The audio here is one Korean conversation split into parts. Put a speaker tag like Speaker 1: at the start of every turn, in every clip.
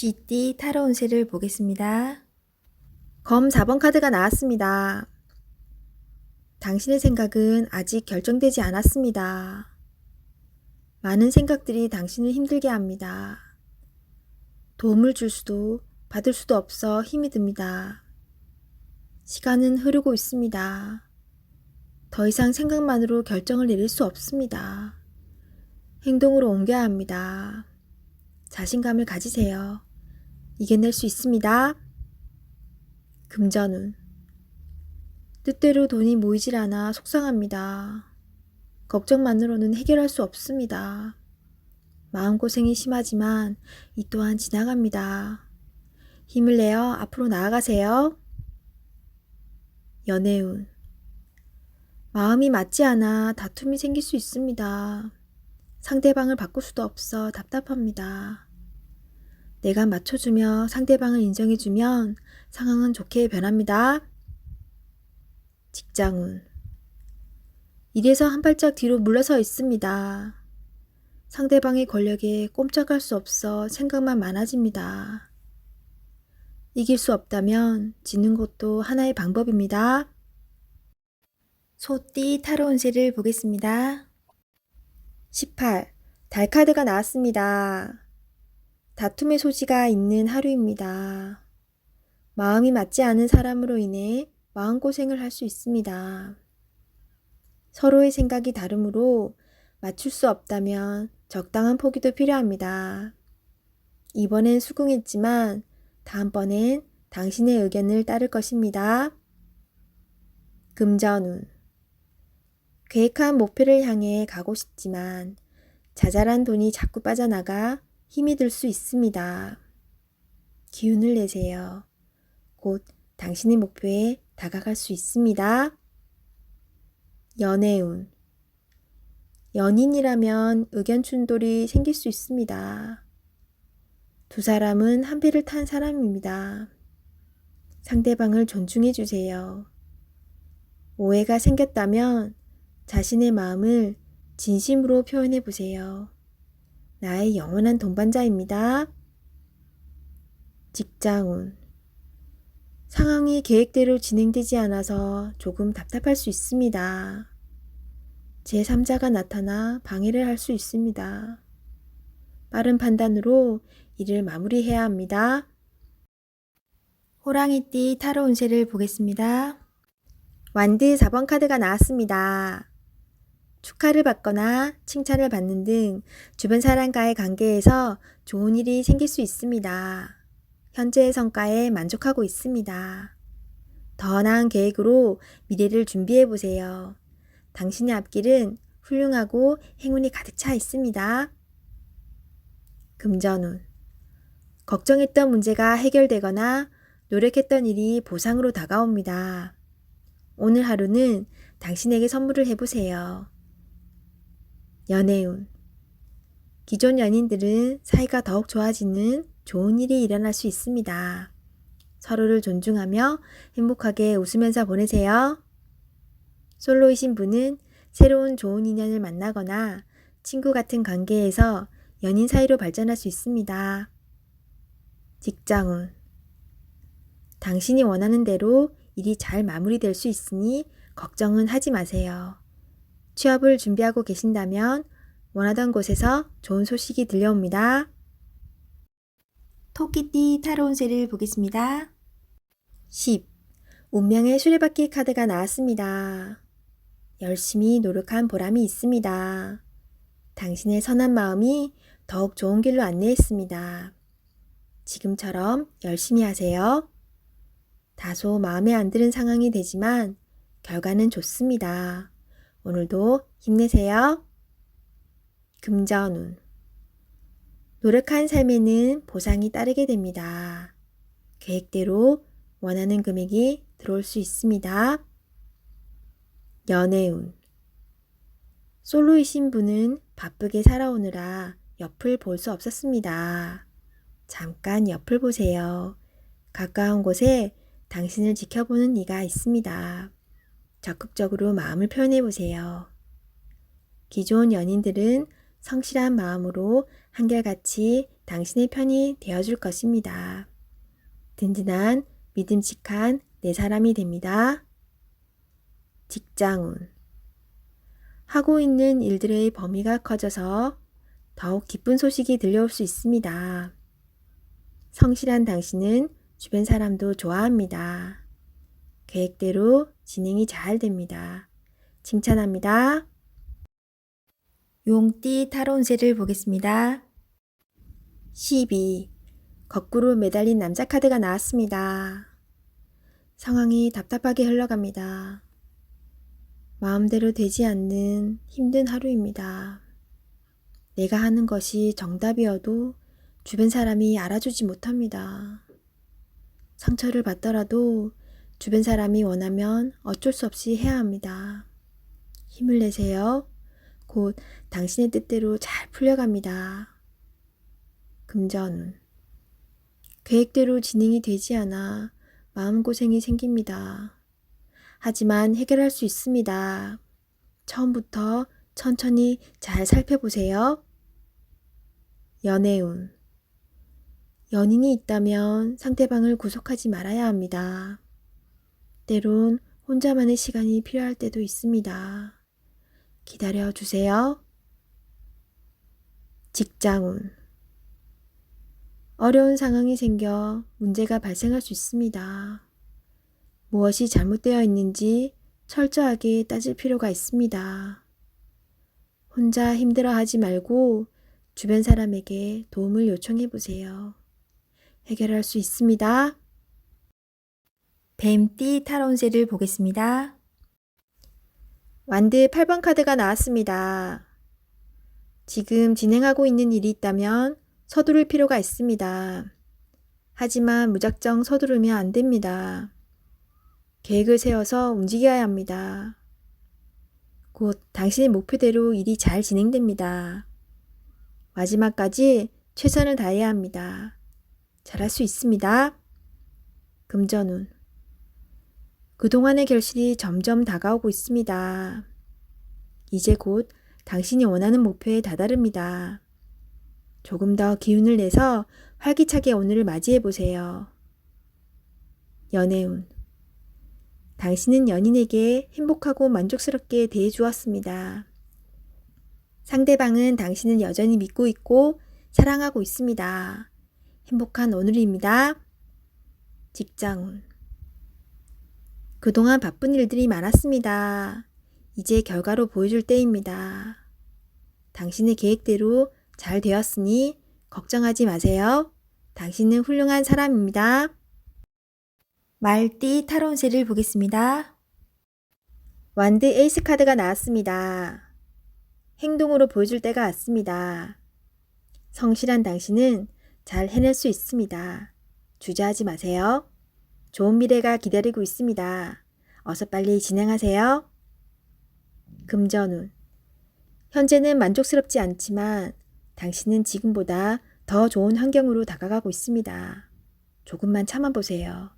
Speaker 1: GD 타로 운세를 보겠습니다. 검 4번 카드가 나왔습니다. 당신의 생각은 아직 결정되지 않았습니다. 많은 생각들이 당신을 힘들게 합니다. 도움을 줄 수도 받을 수도 없어 힘이 듭니다. 시간은 흐르고 있습니다. 더 이상 생각만으로 결정을 내릴 수 없습니다. 행동으로 옮겨야 합니다. 자신감을 가지세요. 이겨낼 수 있습니다. 금전운. 뜻대로 돈이 모이질 않아 속상합니다. 걱정만으로는 해결할 수 없습니다. 마음고생이 심하지만 이 또한 지나갑니다. 힘을 내어 앞으로 나아가세요. 연애운. 마음이 맞지 않아 다툼이 생길 수 있습니다. 상대방을 바꿀 수도 없어 답답합니다. 내가 맞춰주며 상대방을 인정해주면 상황은 좋게 변합니다. 직장운. 일에서 한 발짝 뒤로 물러서 있습니다. 상대방의 권력에 꼼짝할 수 없어 생각만 많아집니다. 이길 수 없다면 지는 것도 하나의 방법입니다. 소띠 타로 운세를 보겠습니다. 18. 달 카드가 나왔습니다. 다툼의 소지가 있는 하루입니다. 마음이 맞지 않은 사람으로 인해 마음고생을 할 수 있습니다. 서로의 생각이 다르므로 맞출 수 없다면 적당한 포기도 필요합니다. 이번엔 수긍했지만 다음번엔 당신의 의견을 따를 것입니다. 금전운. 계획한 목표를 향해 가고 싶지만 자잘한 돈이 자꾸 빠져나가 힘이 들 수 있습니다. 기운을 내세요. 곧 당신의 목표에 다가갈 수 있습니다. 연애운. 연인이라면 의견 충돌이 생길 수 있습니다. 두 사람은 한 배를 탄 사람입니다. 상대방을 존중해 주세요. 오해가 생겼다면 자신의 마음을 진심으로 표현해 보세요. 나의 영원한 동반자입니다. 직장운. 상황이 계획대로 진행되지 않아서 조금 답답할 수 있습니다. 제3자가 나타나 방해를 할 수 있습니다. 빠른 판단으로 일을 마무리해야 합니다. 호랑이띠 타로 운세를 보겠습니다. 완드 4번 카드가 나왔습니다. 축하를 받거나 칭찬을 받는 등 주변 사람과의 관계에서 좋은 일이 생길 수 있습니다. 현재의 성과에 만족하고 있습니다. 더 나은 계획으로 미래를 준비해 보세요. 당신의 앞길은 훌륭하고 행운이 가득 차 있습니다. 금전운. 걱정했던 문제가 해결되거나 노력했던 일이 보상으로 다가옵니다. 오늘 하루는 당신에게 선물을 해보세요. 연애운. 기존 연인들은 사이가 더욱 좋아지는 좋은 일이 일어날 수 있습니다. 서로를 존중하며 행복하게 웃으면서 보내세요. 솔로이신 분은 새로운 좋은 인연을 만나거나 친구 같은 관계에서 연인 사이로 발전할 수 있습니다. 직장운. 당신이 원하는 대로 일이 잘 마무리될 수 있으니 걱정은 하지 마세요. 취업을 준비하고 계신다면 원하던 곳에서 좋은 소식이 들려옵니다. 토끼띠 타로 운세를 보겠습니다. 10. 운명의 수레바퀴 카드가 나왔습니다. 열심히 노력한 보람이 있습니다. 당신의 선한 마음이 더욱 좋은 길로 안내했습니다. 지금처럼 열심히 하세요. 다소 마음에 안 드는 상황이 되지만 결과는 좋습니다. 오늘도 힘내세요. 금전운. 노력한 삶에는 보상이 따르게 됩니다. 계획대로 원하는 금액이 들어올 수 있습니다. 연애운. 솔로이신 분은 바쁘게 살아오느라 옆을 볼 수 없었습니다. 잠깐 옆을 보세요. 가까운 곳에 당신을 지켜보는 이가 있습니다. 적극적으로 마음을 표현해 보세요. 기존 연인들은 성실한 마음으로 한결같이 당신의 편이 되어줄 것입니다. 든든한 믿음직한 내 사람이 됩니다. 직장운 하고 있는 일들의 범위가 커져서 더욱 기쁜 소식이 들려올 수 있습니다. 성실한 당신은 주변 사람도 좋아합니다. 계획대로 진행이 잘 됩니다. 칭찬합니다. 용띠 타로운세를 보겠습니다. 12. 거꾸로 매달린 남자 카드가 나왔습니다. 상황이 답답하게 흘러갑니다. 마음대로 되지 않는 힘든 하루입니다. 내가 하는 것이 정답이어도 주변 사람이 알아주지 못합니다. 상처를 받더라도 주변 사람이 원하면 어쩔 수 없이 해야 합니다. 힘을 내세요. 곧 당신의 뜻대로 잘 풀려갑니다. 금전운. 계획대로 진행이 되지 않아 마음고생이 생깁니다. 하지만 해결할 수 있습니다. 처음부터 천천히 잘 살펴보세요. 연애운. 연인이 있다면 상대방을 구속하지 말아야 합니다. 때론 혼자만의 시간이 필요할 때도 있습니다. 기다려 주세요. 직장운. 어려운 상황이 생겨 문제가 발생할 수 있습니다. 무엇이 잘못되어 있는지 철저하게 따질 필요가 있습니다. 혼자 힘들어 하지 말고 주변 사람에게 도움을 요청해 보세요. 해결할 수 있습니다. 뱀띠 타론세를 보겠습니다. 완드 8번 카드가 나왔습니다. 지금 진행하고 있는 일이 있다면 서두를 필요가 있습니다. 하지만 무작정 서두르면 안 됩니다. 계획을 세워서 움직여야 합니다. 곧 당신의 목표대로 일이 잘 진행됩니다. 마지막까지 최선을 다해야 합니다. 잘할 수 있습니다. 금전운. 그동안의 결실이 점점 다가오고 있습니다. 이제 곧 당신이 원하는 목표에 다다릅니다. 조금 더 기운을 내서 활기차게 오늘을 맞이해 보세요. 연애운. 당신은 연인에게 행복하고 만족스럽게 대해 주었습니다. 상대방은 당신을 여전히 믿고 있고 사랑하고 있습니다. 행복한 오늘입니다. 직장운. 그동안 바쁜 일들이 많았습니다. 이제 결과로 보여줄 때입니다. 당신의 계획대로 잘 되었으니 걱정하지 마세요. 당신은 훌륭한 사람입니다. 말띠 타론세를 보겠습니다. 완드 에이스 카드가 나왔습니다. 행동으로 보여줄 때가 왔습니다. 성실한 당신은 잘 해낼 수 있습니다. 주저하지 마세요. 좋은 미래가 기다리고 있습니다. 어서 빨리 진행하세요. 금전운. 현재는 만족스럽지 않지만 당신은 지금보다 더 좋은 환경으로 다가가고 있습니다. 조금만 참아보세요.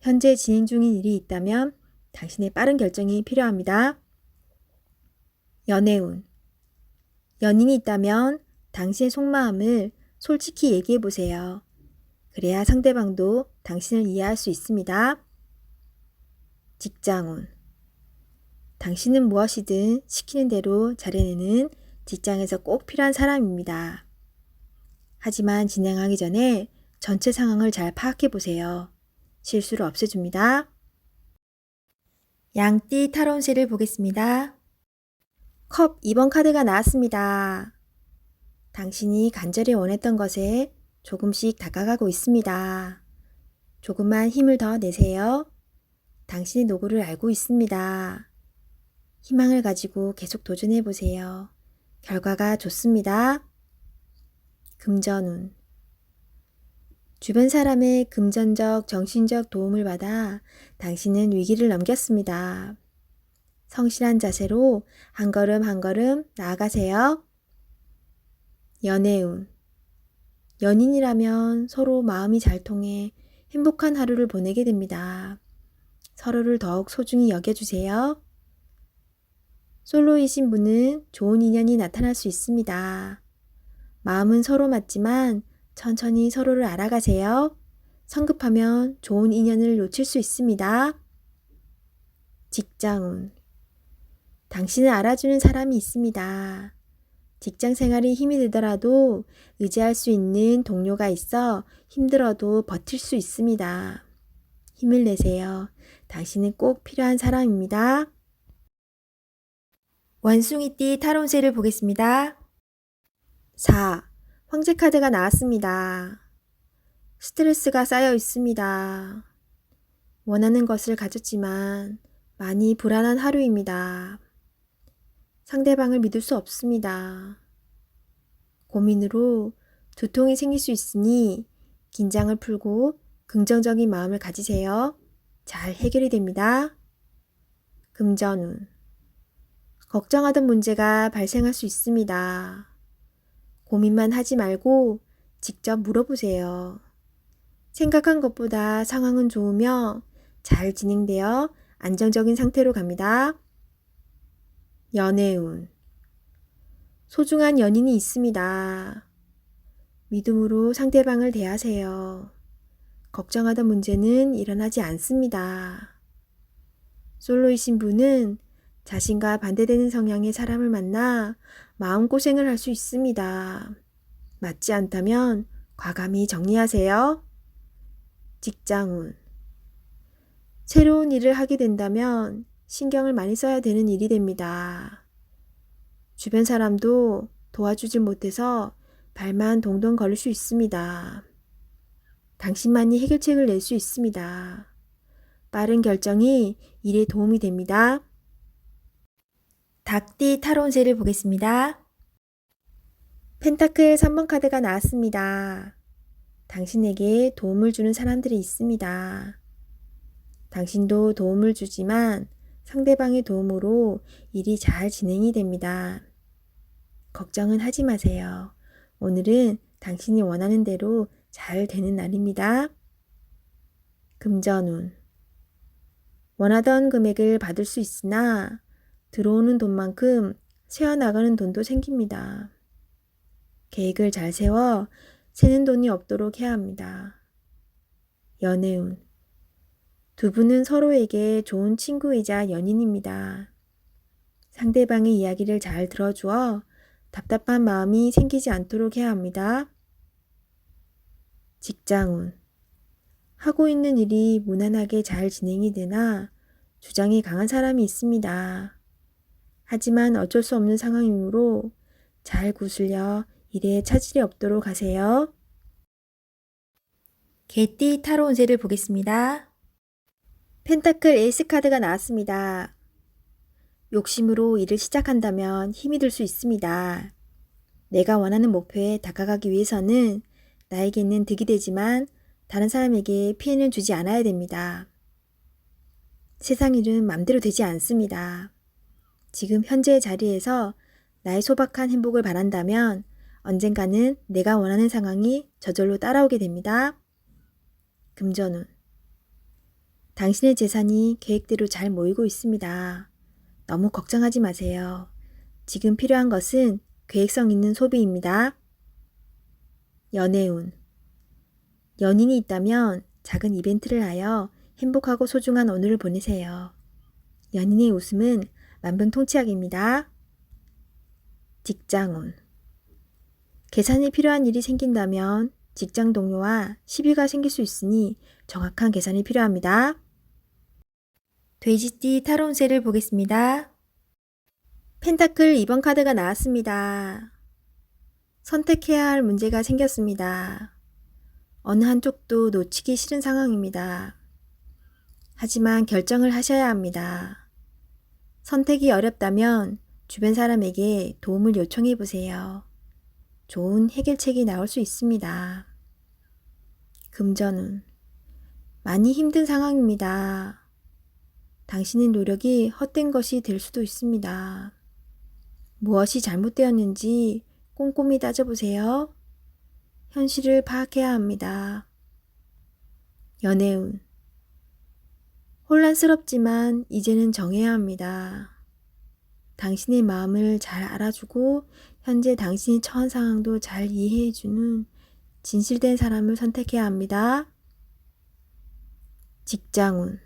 Speaker 1: 현재 진행 중인 일이 있다면 당신의 빠른 결정이 필요합니다. 연애운. 연인이 있다면 당신의 속마음을 솔직히 얘기해 보세요. 그래야 상대방도 당신을 이해할 수 있습니다. 직장운. 당신은 무엇이든 시키는 대로 잘해내는 직장에서 꼭 필요한 사람입니다. 하지만 진행하기 전에 전체 상황을 잘 파악해 보세요. 실수를 없애줍니다. 양띠 타론세를 보겠습니다. 컵 2번 카드가 나왔습니다. 당신이 간절히 원했던 것에 조금씩 다가가고 있습니다. 조금만 힘을 더 내세요. 당신의 노고를 알고 있습니다. 희망을 가지고 계속 도전해 보세요. 결과가 좋습니다. 금전운. 주변 사람의 금전적, 정신적 도움을 받아 당신은 위기를 넘겼습니다. 성실한 자세로 한 걸음 한 걸음 나아가세요. 연애운. 연인이라면 서로 마음이 잘 통해 행복한 하루를 보내게 됩니다. 서로를 더욱 소중히 여겨주세요. 솔로이신 분은 좋은 인연이 나타날 수 있습니다. 마음은 서로 맞지만 천천히 서로를 알아가세요. 성급하면 좋은 인연을 놓칠 수 있습니다. 직장운. 당신을 알아주는 사람이 있습니다. 직장 생활이 힘이 들더라도 의지할 수 있는 동료가 있어 힘들어도 버틸 수 있습니다. 힘을 내세요. 당신은 꼭 필요한 사람입니다. 원숭이띠 타론세를 보겠습니다. 4. 황제 카드가 나왔습니다. 스트레스가 쌓여 있습니다. 원하는 것을 가졌지만 많이 불안한 하루입니다. 상대방을 믿을 수 없습니다. 고민으로 두통이 생길 수 있으니 긴장을 풀고 긍정적인 마음을 가지세요. 잘 해결이 됩니다. 금전운. 걱정하던 문제가 발생할 수 있습니다. 고민만 하지 말고 직접 물어보세요. 생각한 것보다 상황은 좋으며 잘 진행되어 안정적인 상태로 갑니다. 연애운. 소중한 연인이 있습니다. 믿음으로 상대방을 대하세요. 걱정하던 문제는 일어나지 않습니다. 솔로이신 분은 자신과 반대되는 성향의 사람을 만나 마음고생을 할 수 있습니다. 맞지 않다면 과감히 정리하세요. 직장운. 새로운 일을 하게 된다면 신경을 많이 써야 되는 일이 됩니다. 주변 사람도 도와주질 못해서 발만 동동 걸릴 수 있습니다. 당신만이 해결책을 낼 수 있습니다. 빠른 결정이 일에 도움이 됩니다. 닭띠 타론세를 보겠습니다. 펜타클 3번 카드가 나왔습니다. 당신에게 도움을 주는 사람들이 있습니다. 당신도 도움을 주지만 상대방의 도움으로 일이 잘 진행이 됩니다. 걱정은 하지 마세요. 오늘은 당신이 원하는 대로 잘 되는 날입니다. 금전운. 원하던 금액을 받을 수 있으나 들어오는 돈만큼 새어나가는 돈도 생깁니다. 계획을 잘 세워 새는 돈이 없도록 해야 합니다. 연애운. 두 분은 서로에게 좋은 친구이자 연인입니다. 상대방의 이야기를 잘 들어주어 답답한 마음이 생기지 않도록 해야 합니다. 직장운. 하고 있는 일이 무난하게 잘 진행이 되나 주장이 강한 사람이 있습니다. 하지만 어쩔 수 없는 상황이므로 잘 구슬려 일에 차질이 없도록 하세요. 개띠 타로 운세를 보겠습니다. 펜타클 에이스 카드가 나왔습니다. 욕심으로 일을 시작한다면 힘이 들 수 있습니다. 내가 원하는 목표에 다가가기 위해서는 나에게는 득이 되지만 다른 사람에게 피해는 주지 않아야 됩니다. 세상 일은 맘대로 되지 않습니다. 지금 현재의 자리에서 나의 소박한 행복을 바란다면 언젠가는 내가 원하는 상황이 저절로 따라오게 됩니다. 금전운. 당신의 재산이 계획대로 잘 모이고 있습니다. 너무 걱정하지 마세요. 지금 필요한 것은 계획성 있는 소비입니다. 연애운. 연인이 있다면 작은 이벤트를 하여 행복하고 소중한 오늘을 보내세요. 연인의 웃음은 만병통치약입니다. 직장운. 계산이 필요한 일이 생긴다면 직장 동료와 시비가 생길 수 있으니 정확한 계산이 필요합니다. 돼지띠 타론세를 보겠습니다. 펜타클 2번 카드가 나왔습니다. 선택해야 할 문제가 생겼습니다. 어느 한쪽도 놓치기 싫은 상황입니다. 하지만 결정을 하셔야 합니다. 선택이 어렵다면 주변 사람에게 도움을 요청해 보세요. 좋은 해결책이 나올 수 있습니다. 금전운. 많이 힘든 상황입니다. 당신의 노력이 헛된 것이 될 수도 있습니다. 무엇이 잘못되었는지 꼼꼼히 따져보세요. 현실을 파악해야 합니다. 연애운. 혼란스럽지만 이제는 정해야 합니다. 당신의 마음을 잘 알아주고 현재 당신이 처한 상황도 잘 이해해주는 진실된 사람을 선택해야 합니다. 직장운.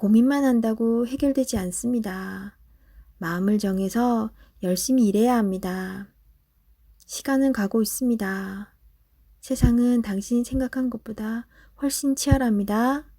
Speaker 1: 고민만 한다고 해결되지 않습니다. 마음을 정해서 열심히 일해야 합니다. 시간은 가고 있습니다. 세상은 당신이 생각한 것보다 훨씬 치열합니다.